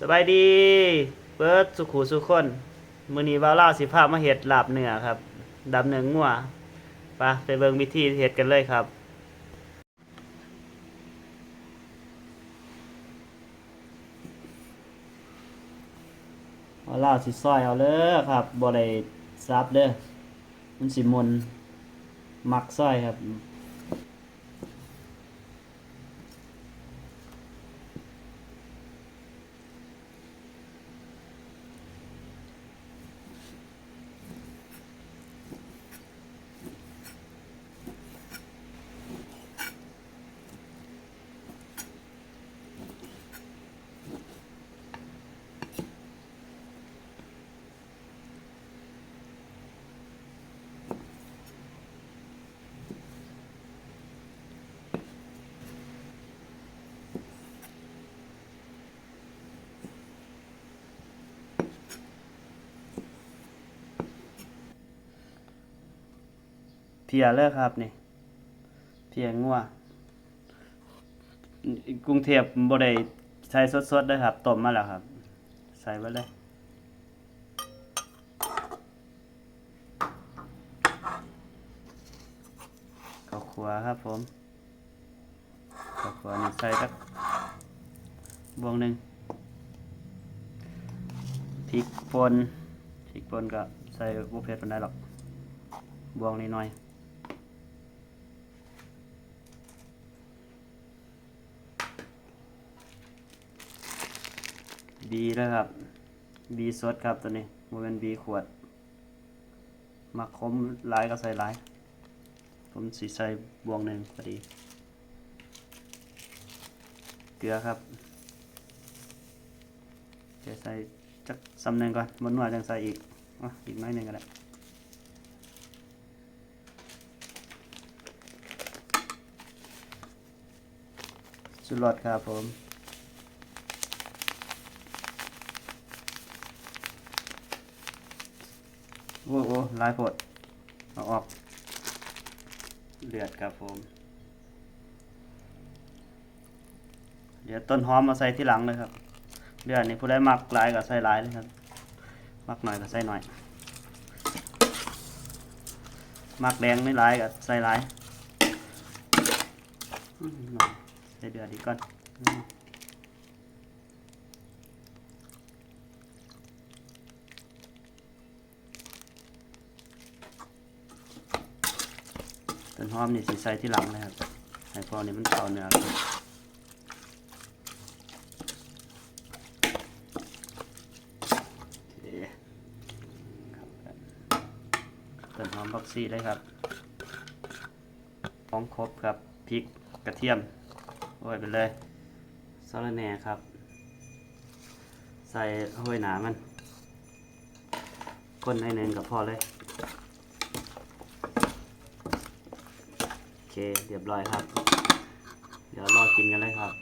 สบายดีเบิร์ดสุขูสุคนมือนีวาล่าสิภาพมาเห็ดลาบเนื้อครับดับเนื้องัวไปไปเบิงวิธีเห็ดกันเลยครับวาล่าสิซอยเอาเลยครับบ่ได้ซับเด้อมันสิมนมักซอยครับ เพียเลยครับนี่เพียงัวกรุงเทพบ่ได้ใช้สดๆเด้ครับต้มมาแล้วครับ ใส่ไว้เลยข้าวคั่วครับผมข้าวคั่วนี่ใส่สักบวงหนึ่งพริกป่นพริกป่นก็ใส่บ่เผ็ดปานใดหรอกบวงนิดหน่อย บีแล้วครับบีสดครับตัวนี้มันเป็นบีขวดมักคมลายก็ใส่ลาย ผมสีใส่บวงหนึ่งพอดี เกลือครับจะใส่จักสำเนึงก่อนมันนวดจังใส่อีกอะอีกน้อยหนึ่งก็ได้สุดรสครับผม โอ้โอ้ลายผดเอาออก เลือดครับผมเดี๋ยวต้นหอมมาใส่ที่หลังเลยครับเลือดนี่ผู้ได้มักลายก็ใส่ลายเลยครับ มักหน่อยก็ใส่หน่อย มักแดงไม่ลายก็ใส่ลายอืมหน่อยใส่เดือดดีก่อน ต้นหอมนี่สิใส่ที่หลังนะครับให้พอนี่มันเข้าเนื้อครับโอเต้นหอมบักซี่ได้ครับของครบครับพริกกระเทียมโรยไปเลยซอสแหน่ครับ ใส่ห้อยหนามันก้นในเนงกับพอเลย โอเค เรียบร้อยครับ เดี๋ยวรอกินกันเลยครับ